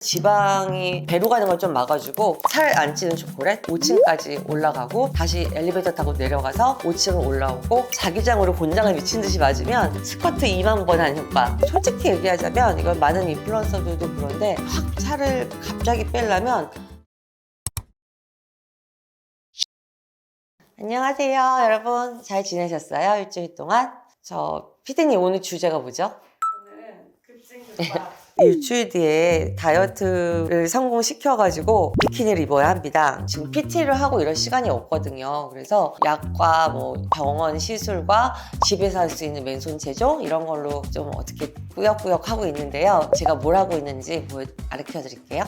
지방이 배로 가는 걸 좀 막아주고 살 안 찌는 초콜릿 5층까지 올라가고 다시 엘리베이터 타고 내려가서 5층을 올라오고 자기장으로 곤장을 미친 듯이 맞으면 스쿼트 2만 번 한 효과. 솔직히 얘기하자면 이건 많은 인플루언서들도 그런데 확 살을 갑자기 빼려면 안녕하세요 여러분. 잘 지내셨어요? 일주일 동안? 저 피디님 오늘 주제가 뭐죠? 오늘은 급진급박 일주일 뒤에 다이어트를 성공시켜가지고 비키니를 입어야 합니다. 지금 PT를 하고 이럴 시간이 없거든요. 그래서 약과 뭐 병원 시술과 집에서 할 수 있는 맨손 체조 이런 걸로 좀 어떻게 꾸역꾸역 하고 있는데요. 제가 뭘 하고 있는지 보여 가르쳐 드릴게요.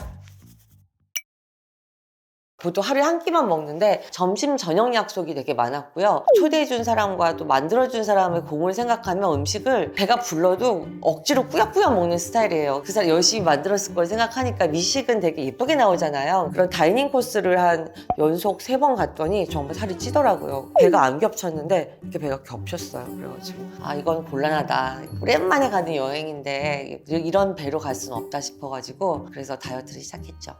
보통 하루에 한 끼만 먹는데 점심 저녁 약속이 되게 많았고요. 초대해준 사람과 또 만들어준 사람의 공을 생각하면 음식을 배가 불러도 억지로 꾸역꾸역 먹는 스타일이에요. 그 사람 열심히 만들었을 걸 생각하니까 미식은 되게 예쁘게 나오잖아요. 그런 다이닝 코스를 한 연속 세 번 갔더니 정말 살이 찌더라고요. 배가 안 겹쳤는데 이렇게 배가 겹쳤어요. 그래가지고 아 이건 곤란하다. 오랜만에 가는 여행인데 이런 배로 갈 수는 없다 싶어가지고 그래서 다이어트를 시작했죠.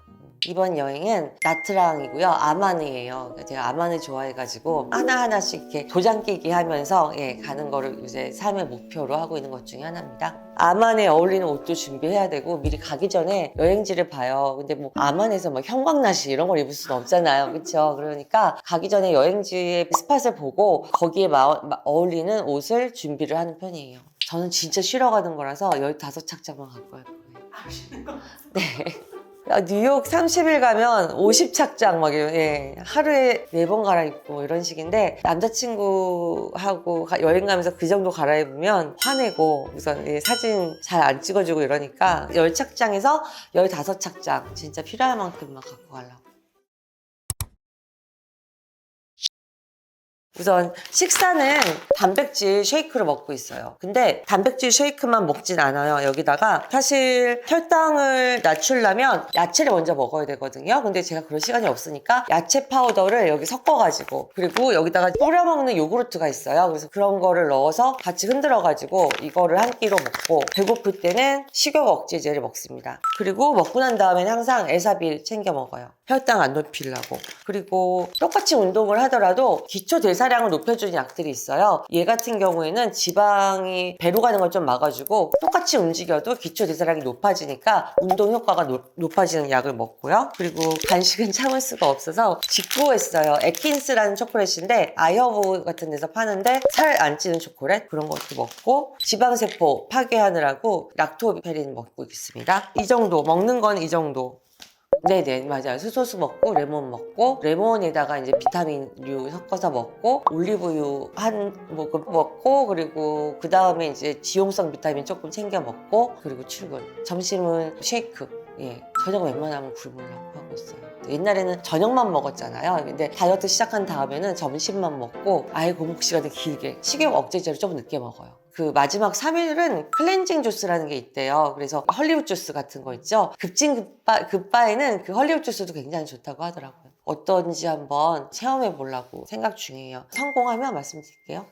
이번 여행은 나트랑이고요. 아만이에요. 제가 아만을 좋아해가지고 하나하나씩 이렇게 도장 깨기 하면서 예, 가는 거를 이제 삶의 목표로 하고 있는 것 중에 하나입니다. 아만에 어울리는 옷도 준비해야 되고 미리 가기 전에 여행지를 봐요. 근데 뭐 아만에서 뭐 형광나시 이런 걸 입을 수는 없잖아요. 그렇죠? 그러니까 가기 전에 여행지의 스팟을 보고 거기에 마- 마- 어울리는 옷을 준비를 하는 편이에요. 저는 진짜 쉬러 가는 거라서 15착장만 갖고 갈 거예요. 네. 야, 뉴욕 30일 가면 50착장 막 이런, 예. 하루에 네 번 갈아입고 뭐 이런 식인데 남자친구하고 가- 여행 가면서 그 정도 갈아입으면 화내고 우선 예, 사진 잘 안 찍어주고 이러니까 10착장에서 15착장 진짜 필요할 만큼만 갖고 가려고. 우선 식사는 단백질 쉐이크를 먹고 있어요. 근데 단백질 쉐이크만 먹진 않아요. 여기다가 사실 혈당을 낮추려면 야채를 먼저 먹어야 되거든요. 근데 제가 그럴 시간이 없으니까 야채 파우더를 여기 섞어가지고 그리고 여기다가 뿌려 먹는 요구르트가 있어요. 그래서 그런 거를 넣어서 같이 흔들어가지고 이거를 한 끼로 먹고 배고플 때는 식욕 억제제를 먹습니다. 그리고 먹고 난 다음에는 항상 에사빌 챙겨 먹어요. 혈당 안 높이려고. 그리고 똑같이 운동을 하더라도 기초 대사량을 높여주는 약들이 있어요. 얘 같은 경우에는 지방이 배로 가는 걸 좀 막아주고 똑같이 움직여도 기초 대사량이 높아지니까 운동 효과가 높, 높아지는 약을 먹고요. 그리고 간식은 참을 수가 없어서 직구했어요. 에킨스라는 초콜릿인데 아이허브 같은 데서 파는데 살 안 찌는 초콜릿 그런 것도 먹고 지방세포 파괴하느라고 락토페린 먹고 있습니다. 이 정도 먹는 건 이 정도. 네네 맞아요. 수소수 먹고 레몬 먹고 레몬에다가 이제 비타민류 섞어서 먹고 올리브유 한 모금 먹고 그리고 그 다음에 이제 지용성 비타민 조금 챙겨 먹고 그리고 출근. 점심은 쉐이크. 예 저녁 웬만하면 굶으려고 하고 있어요. 옛날에는 저녁만 먹었잖아요. 근데 다이어트 시작한 다음에는 점심만 먹고 아예 공복 시간을 길게. 식욕 억제제를 좀 늦게 먹어요 그 마지막 3일은 클렌징 주스라는 게 있대요. 그래서 헐리우드 주스 같은 거 있죠. 급진 급바, 급바에는 그 헐리우드 주스도 굉장히 좋다고 하더라고요. 어떤지 한번 체험해 보려고 생각 중이에요. 성공하면 말씀드릴게요.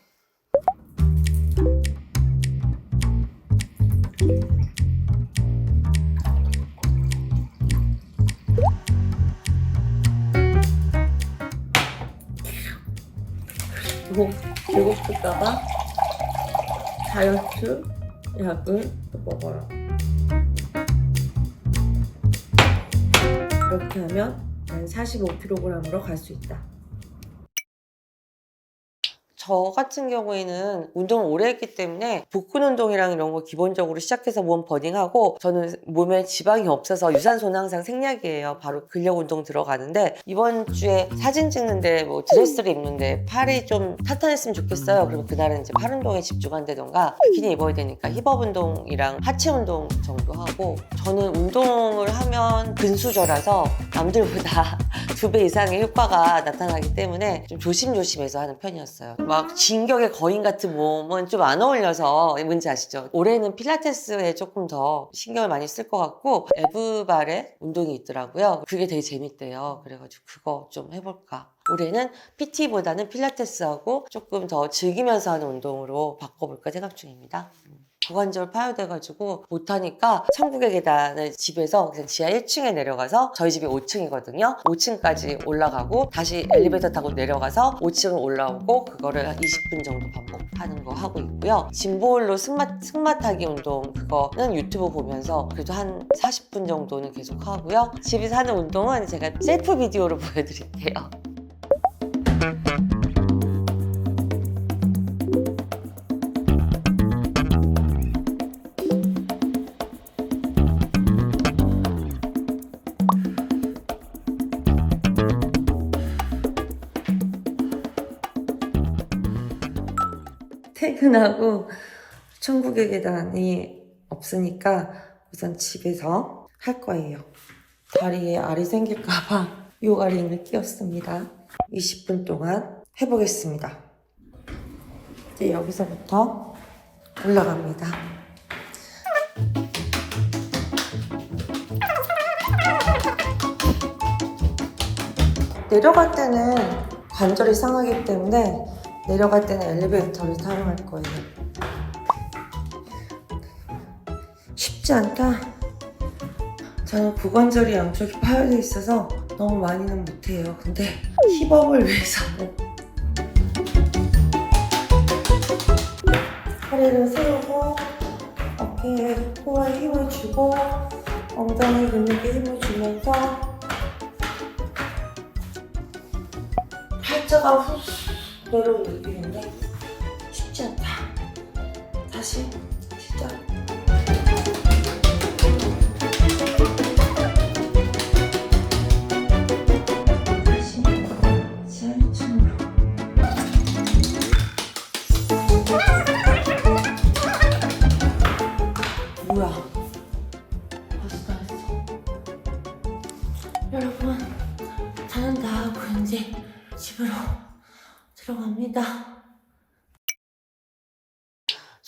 이거 들고 싶을까봐 다이어트 약을 또 먹어라. 이렇게 하면 한 45kg으로 갈 수 있다. 저 같은 경우에는 운동을 오래 했기 때문에 복근 운동이랑 이런 거 기본적으로 시작해서 몸 버닝하고 저는 몸에 지방이 없어서 유산소는 항상 생략이에요. 바로 근력 운동 들어가는데 이번 주에 사진 찍는데 뭐 드레스를 입는데 팔이 좀 탄탄했으면 좋겠어요. 그리고 그날은 이제 팔 운동에 집중한다던가 비키니 입어야 되니까 힙업 운동이랑 하체 운동 정도 하고 저는 운동을 하면 근수저라서 남들보다 두 배 이상의 효과가 나타나기 때문에 좀 조심조심해서 하는 편이었어요. 막 진격의 거인 같은 몸은 좀 안 어울려서 뭔지 아시죠? 올해는 필라테스에 조금 더 신경을 많이 쓸 것 같고 에브발의 운동이 있더라고요. 그게 되게 재밌대요. 그래가지고 그거 좀 해볼까. 올해는 PT보다는 필라테스하고 조금 더 즐기면서 하는 운동으로 바꿔볼까 생각 중입니다. 음. 고관절 파열돼가지고 못하니까 천국의 계단을 집에서 그냥 지하 1층에 내려가서 저희 집이 5층이거든요. 5층까지 올라가고 다시 엘리베이터 타고 내려가서 5층을 올라오고 그거를 한 20분 정도 반복하는 거 하고 있고요. 짐볼로 승마, 승마 타기 운동 그거는 유튜브 보면서 그래도 한 40분 정도는 계속 하고요. 집에서 하는 운동은 제가 셀프 비디오로 보여드릴게요. 퇴근하고 천국의 계단이 없으니까 우선 집에서 할 거예요. 다리에 알이 생길까봐 요가링을 끼웠습니다. 20분 동안 해보겠습니다. 이제 여기서부터 올라갑니다. 내려갈 때는 관절이 상하기 때문에 내려갈 때는 엘리베이터를 사용할 거예요. 쉽지 않다. 저는 고관절이 양쪽이 파열돼 있어서 너무 많이는 못해요. 근데 힙업을 위해서는 허리를 세우고 어깨에 코어에 힘을 주고 엉덩이 근육에 힘을 주면서 팔자가 후 내려오는 느낌인데 쉽지 않다. 다시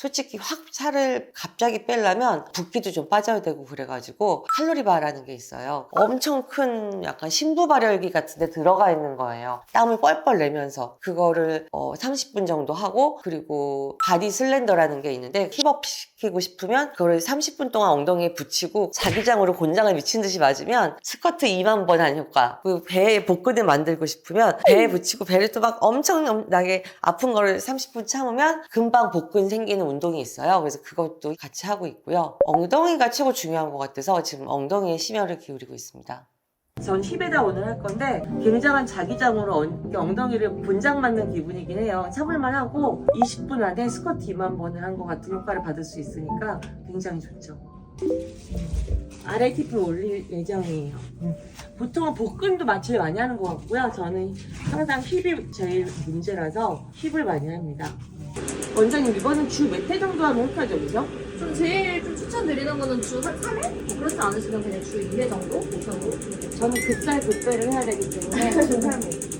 솔직히 확 살을 갑자기 빼려면 붓기도 좀 빠져야 되고 그래가지고 칼로리 바라는 게 있어요. 엄청 큰 약간 신부 발열기 같은 데 들어가 있는 거예요. 땀을 뻘뻘 내면서 그거를 어, 30분 정도 하고 그리고 바디 슬렌더라는 게 있는데 힙업 시키고 싶으면 그거를 30분 동안 엉덩이에 붙이고 자기장으로 곤장을 미친 듯이 맞으면 스쿼트 2만 번 하는 효과 그리고 배에 복근을 만들고 싶으면 배에 붙이고 배를 또 막 엄청나게 아픈 거를 30분 참으면 금방 복근 생기는 운동이 있어요. 그래서 그것도 같이 하고 있고요. 엉덩이가 최고 중요한 것 같아서 지금 엉덩이에 심혈을 기울이고 있습니다. 전 힙에다 오늘 할 건데 굉장한 자기장으로 엉- 엉덩이를 본장 맞는 기분이긴 해요. 참을만 하고 20분 안에 스쿼트 2만 번을 한 것 같은 효과를 받을 수 있으니까 굉장히 좋죠. 아래 팁을 올릴 예정이에요. 보통은 복근도 마취를 많이 하는 것 같고요. 저는 항상 힙이 제일 문제라서 힙을 많이 합니다. 원장님 이거는 주몇 회 정도 하면 효과적이죠? 좀 제일 좀 추천드리는 거는 주한 3회? 그렇지 않으시면 그냥 주 2회 정도? 목표로? 저는 급살 급배를 해야 되기 때문에 주 3회.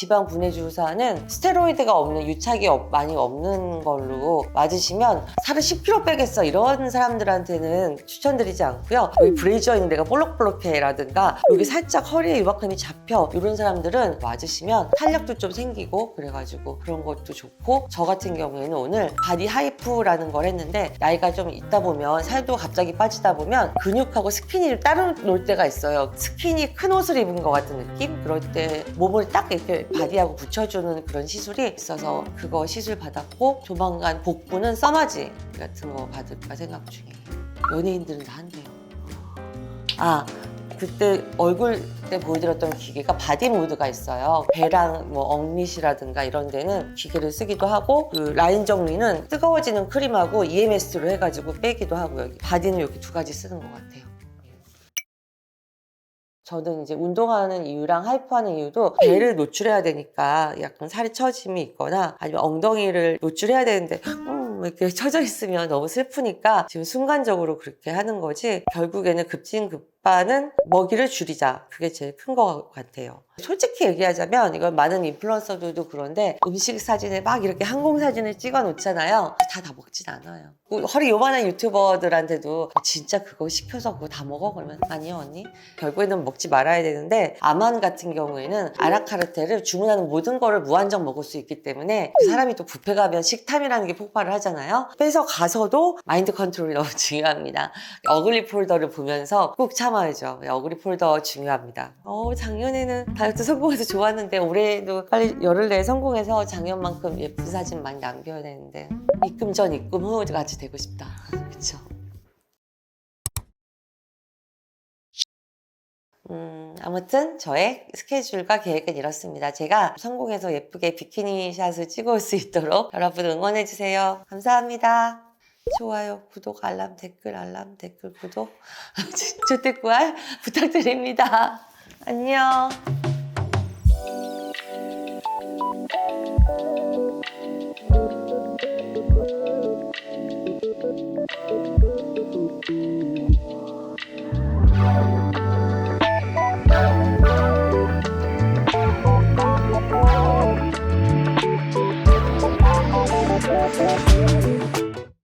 지방 분해 주사는 스테로이드가 없는 유착이 없- 많이 없는 걸로 맞으시면 살을 10kg 빼겠어 이런 사람들한테는 추천드리지 않고요. 여기 브레이저 있는 데가 볼록볼록해라든가 여기 살짝 허리에 유박함이 잡혀 이런 사람들은 맞으시면 탄력도 좀 생기고 그래가지고 그런 것도 좋고 저 같은 경우에는 오늘 바디 하이프라는 걸 했는데 나이가 좀 있다 보면 살도 갑자기 빠지다 보면 근육하고 스키니를 따로 놀 때가 있어요. 스키니 큰 옷을 입은 것 같은 느낌? 그럴 때 몸을 딱 이렇게 바디하고 붙여주는 그런 시술이 있어서 그거 시술 받았고 조만간 복부는 써마지 같은 거 받을까 생각 중이에요. 연예인들은 다 한대요. 아 그때 얼굴 때 보여드렸던 기계가 바디 모드가 있어요. 배랑 뭐 엉릿이라든가 이런 데는 기계를 쓰기도 하고 그 라인 정리는 뜨거워지는 크림하고 EMS로 해가지고 빼기도 하고 여기 바디는 이렇게 두 가지 쓰는 것 같아요. 저는 이제 운동하는 이유랑 하이프하는 이유도 배를 노출해야 되니까 약간 살이 처짐이 있거나 아니면 엉덩이를 노출해야 되는데 음 이렇게 처져 있으면 너무 슬프니까 지금 순간적으로 그렇게 하는 거지. 결국에는 급진급 오빠는 먹이를 줄이자. 그게 제일 큰 것 같아요. 솔직히 얘기하자면 이건 많은 인플루언서들도 그런데 음식 사진에 막 이렇게 항공 사진을 찍어 놓잖아요. 다 다 먹진 않아요. 그 허리 요만한 유튜버들한테도 진짜 그거 시켜서 그거 다 먹어? 그러면 아니요 언니. 결국에는 먹지 말아야 되는데 아만 같은 경우에는 아라카르테를 주문하는 모든 거를 무한정 먹을 수 있기 때문에 그 사람이 또 뷔페 가면 식탐이라는 게 폭발을 하잖아요. 뺏어 가서도 마인드 컨트롤이 너무 중요합니다. 어글리 폴더를 보면서 꼭참 아야죠. 어글리 폴더 중요합니다. 어, 작년에는 다이어트 성공해서 좋았는데 올해도 빨리 열흘 내에 성공해서 작년만큼 예쁜 사진 많이 남겨야 되는데 입금 전 입금 후 같이 되고 싶다. 그렇죠. 음, 아무튼 저의 스케줄과 계획은 이렇습니다. 제가 성공해서 예쁘게 비키니 샷을 찍어올 수 있도록 여러분 응원해주세요. 감사합니다. 좋아요, 구독, 알람, 댓글, 알람, 댓글, 구독. 조태구알 부탁드립니다. 안녕.